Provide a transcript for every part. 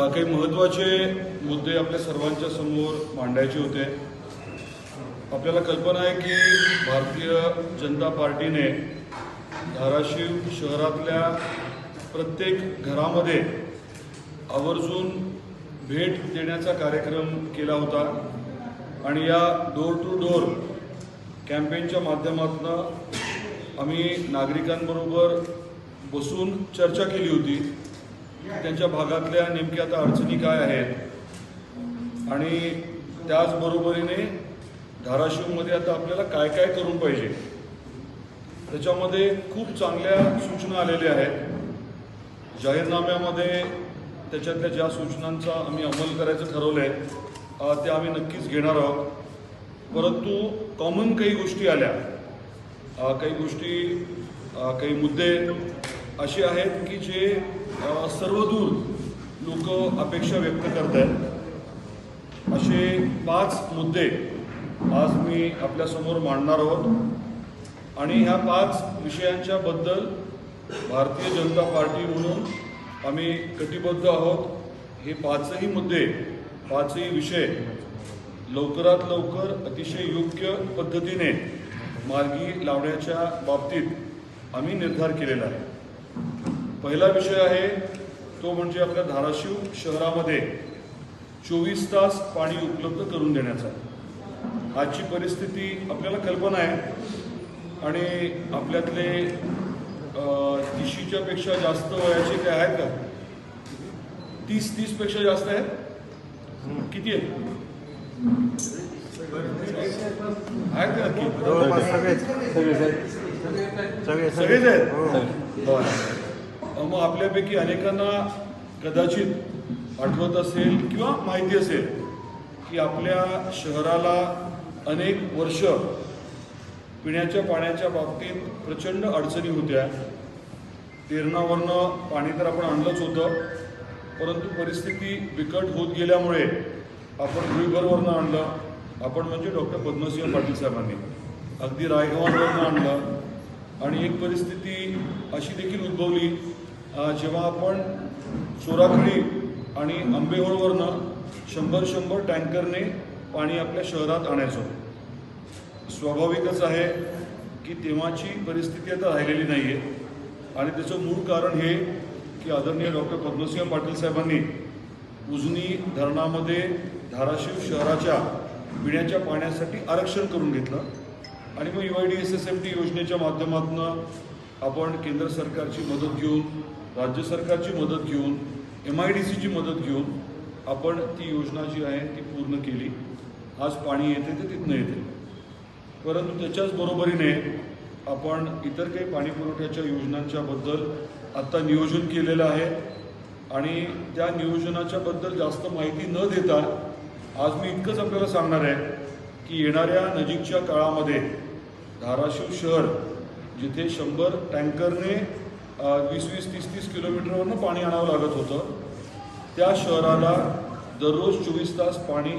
काही महत्त्वाचे मुद्दे आपल्या सर्वांच्या समोर मांडायचे होते. आपल्याला कल्पना आहे की भारतीय जनता पार्टीने धाराशिव शहरातल्या प्रत्येक घरामध्ये आवर्जून भेट देण्याचा कार्यक्रम केला होता. आणि या डोर टू डोर कॅम्पेनच्या माध्यमातून आम्ही नागरिकांबरोबर बसून चर्चा केली होती. त्यांच्या भागातल्या नेमक्या आता अडचणी काय आहेत? आणि त्याचबरोबरीने धाराशिवमध्ये आता आपल्याला काय काय करून पाहिजे? त्याच्यामध्ये खूप चांगल्या सूचना आलेल्या आहेत. जाहीरनाम्यामध्ये त्याच्यातल्या ज्या सूचनांचा आम्ही अंमल करायचं ठरवलं आहे त्या आम्ही नक्कीच घेणार आहोत. परंतु कॉमन काही गोष्टी आल्या. काही गोष्टी काही मुद्दे असे आहेत की जे सर्वदूर लोक अपेक्षा व्यक्त करत आहेत असे पाच मुद्दे आज मी आपल्यासमोर मांडणार आहोत. आणि ह्या पाच विषयांच्या बद्दल भारतीय जनता पार्टी म्हणून आम्ही कटिबद्ध आहोत. हे पाचही मुद्दे पाचही विषय लवकरात लवकर अतिशय योग्य पद्धतीने मार्गी लावण्याच्या बाबतीत आम्ही निर्धार केलेला आहे. पहिला विषय आहे तो म्हणजे आपल्या धाराशिव शहरामध्ये चोवीस तास पाणी उपलब्ध करून देण्याचा. आजची परिस्थिती आपल्याला कल्पना आहे आणि आपल्यातले तिशीच्या पेक्षा जास्त वयाचे ते आहेत का? तीस तीसपेक्षा जास्त आहेत? किती आहेत? आहेत का सगळेच सगळेच आहेत. मग आपल्यापैकी अनेकांना कदाचित आठवत असेल किंवा माहिती असेल की आपल्या शहराला अनेक वर्ष पिण्याच्या पाण्याच्या बाबतीत प्रचंड अडचणी होत्या. तेरणावरनं पाणी तर आपण आणलंच होतं परंतु परिस्थिती बिकट होत गेल्यामुळे आपण भुईभरवरनं आणलं. आपण म्हणजे डॉक्टर पद्मसिंह पाटील साहेबांनी. अगदी रायगावांवरनं आणलं. आणि एक परिस्थिती अशी देखील उद्भवली जेव्हा आपण चोराखडी आणि आंबेहोळवरनं शंभर शंभर टँकरने पाणी आपल्या शहरात आणायचो. स्वाभाविकच आहे की तेव्हाची परिस्थिती आता राहिलेली नाही आहे आणि त्याचं मूळ कारण हे की आदरणीय डॉक्टर पद्मसिंह पाटील साहेबांनी उजनी धरणामध्ये धाराशिव शहराच्या पिण्याच्या पाण्यासाठी आरक्षण करून घेतलं. आणि मग U I D S S M T योजनेच्या माध्यमातून आपण केंद्र सरकारची मदत घेऊन राज्य सरकारची मदत घेऊन एम आय डी सीची मदत घेऊन आपण ती योजना जी आहे ती पूर्ण केली. आज पाणी येते ते तिथनं येते. परंतु त्याच्याच बरोबरीने आपण इतर काही पाणी पुरवठ्याच्या योजनांच्याबद्दल आत्ता नियोजन केलेलं आहे. आणि त्या नियोजनाच्याबद्दल जास्त माहिती न देता आज मी इतकंच आपल्याला सांगणार आहे की येणाऱ्या नजीकच्या काळामध्ये धाराशिव शहर जिथे शंभर टँकरने वीस वीस तीस तीस किलोमीटरवरनं पाणी आणावं लागत होतं. त्या शहराला दररोज चोवीस तास पाणी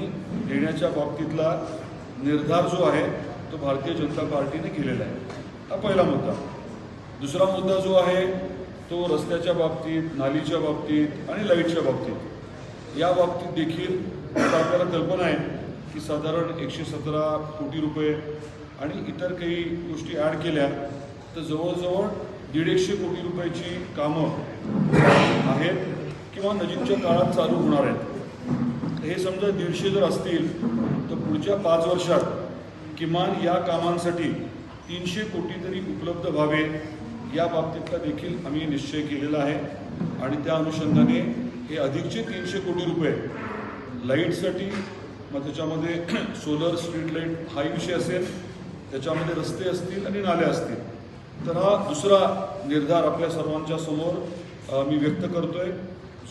देण्याच्या बाबतीतला निर्धार जो आहे तो भारतीय जनता पार्टीने केलेला आहे. हा पहिला मुद्दा. दुसरा मुद्दा जो आहे तो रस्त्याच्या बाबतीत नालीच्या बाबतीत आणि लाईटच्या बाबतीत. या बाबतीत देखील आपल्याला कल्पना आहे की साधारण एकशे सतरा कोटी रुपये आणि इतर काही गोष्टी ॲड केल्या तर जवळजवळ दीडशे कोटी रुपयाची कामं आहेत किंवा नजीकच्या काळात चालू होणार आहेत. हे समजा दीडशे जर असतील तर पुढच्या पाच वर्षात किमान या कामांसाठी तीनशे कोटी तरी उपलब्ध व्हावे या बाबतीतला देखील आम्ही निश्चय केलेला आहे. आणि त्या अनुषंगाने हे अधिकचे तीनशे कोटी रुपये लाईटसाठी मग त्याच्यामध्ये सोलर स्ट्रीट लाइट हाही विषय असेल. त्याच्यामध्ये रस्ते असतील आणि नाल्या असतील. तर हा दुसरा निर्धार आपल्या सर्वांच्या समोर मी व्यक्त करतोय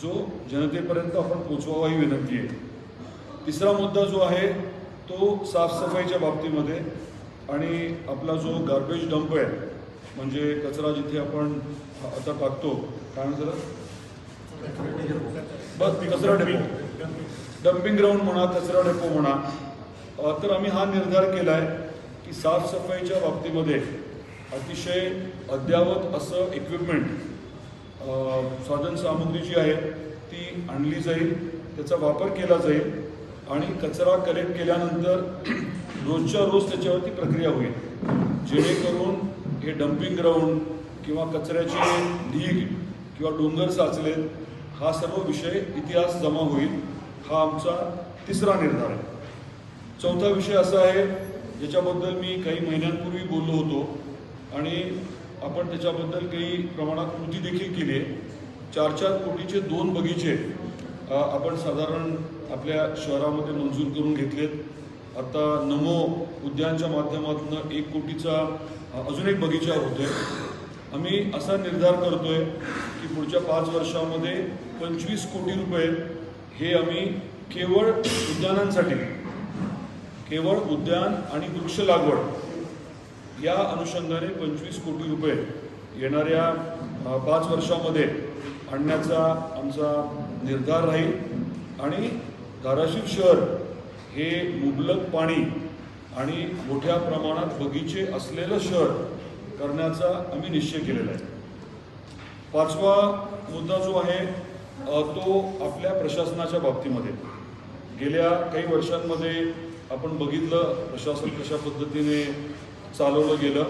जो जनतेपर्यंत आपण पोचवावा ही विनंती आहे. तिसरा मुद्दा जो आहे तो साफसफाईच्या बाबतीमध्ये आणि आपला जो गार्बेज डंप आहे म्हणजे कचरा जिथे आपण आता टाकतो काय म्हणतात बस कचरा डेपो डम्पिंग ग्राउंड म्हणा कचरा डेपो म्हणा. तर आम्ही हा निर्धार केला आहे की साफसफाईच्या बाबतीमध्ये अतिशय अद्ययावत असं इक्विपमेंट साधनसामुग्री जी आहे ती आणली जाईल त्याचा वापर केला जाईल आणि कचरा कलेक्ट केल्यानंतर रोजच्या रोज त्याच्यावरती प्रक्रिया होईल. जेणेकरून हे डम्पिंग ग्राउंड किंवा कचऱ्याचे ढीग किंवा डोंगर साचलेत हा सर्व विषय इतिहास जमा होईल हा आमचा तिसरा निर्धार आहे. चौथा विषय असा आहे ज्याच्याबद्दल मी काही महिन्यांपूर्वी बोललो होतो आणि आपण त्याच्याबद्दल काही प्रमाणात कृती देखील केली आहे. चार चार कोटीचे दोन बगीचे आपण साधारण आपल्या शहरामध्ये मंजूर करून घेतलेत. आता नमो उद्यानच्या माध्यमातून एक कोटीचा अजून एक बगीचा होतोय. आम्ही असा निर्धार करतोय की पुढच्या पाच वर्षामध्ये पंचवीस कोटी रुपये हे आम्ही केवळ उद्यानांसाठी केवळ उद्यान आणि वृक्ष लागवड या अनुषंगाने पंचवीस कोटी रुपये येणाऱ्या पाच वर्षामध्ये आणण्याचा आमचा निर्धार राहील. आणि धाराशिव शहर हे मुबलक पाणी आणि मोठ्या प्रमाणात बगीचे असलेलं शहर करण्याचा आम्ही निश्चय केलेला आहे. पाचवा मुद्दा जो आहे तो आपल्या प्रशासनाच्या बाबतीमध्ये. गेल्या काही वर्षांमध्ये आपण बघितलं प्रशासन कशा पद्धतीने चालवलं गेलं.